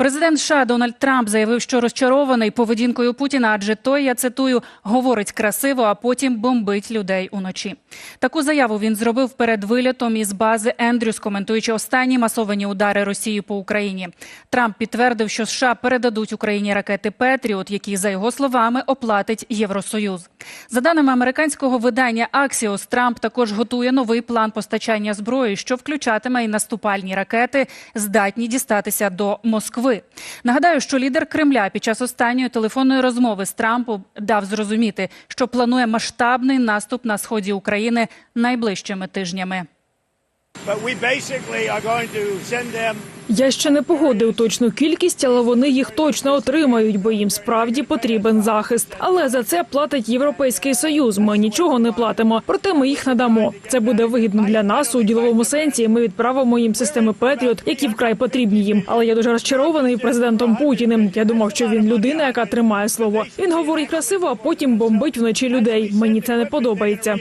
Президент США Дональд Трамп заявив, що розчарований поведінкою Путіна, адже той, я цитую, говорить красиво, а потім бомбить людей уночі. Таку заяву він зробив перед вилітом із бази Ендрюс, коментуючи останні масовані удари Росії по Україні. Трамп підтвердив, що США передадуть Україні ракети Петріот, які за його словами оплатить Євросоюз. За даними американського видання Axios, Трамп також готує новий план постачання зброї, що включатиме і наступальні ракети, здатні дістатися до Москви. Нагадаю, що лідер Кремля під час останньої телефонної розмови з Трампом дав зрозуміти, що планує масштабний наступ на сході України найближчими тижнями. Я ще не погодив точну кількість, але вони їх точно отримають, бо їм справді потрібен захист. Але за це платить Європейський Союз. Ми нічого не платимо, проте ми їх надамо. Це буде вигідно для нас у діловому сенсі. Ми відправимо їм системи Петріот, які вкрай потрібні їм. Але я дуже розчарований президентом Путіним. Я думав, що він людина, яка тримає слово. Він говорить красиво, а потім бомбить вночі людей. Мені це не подобається.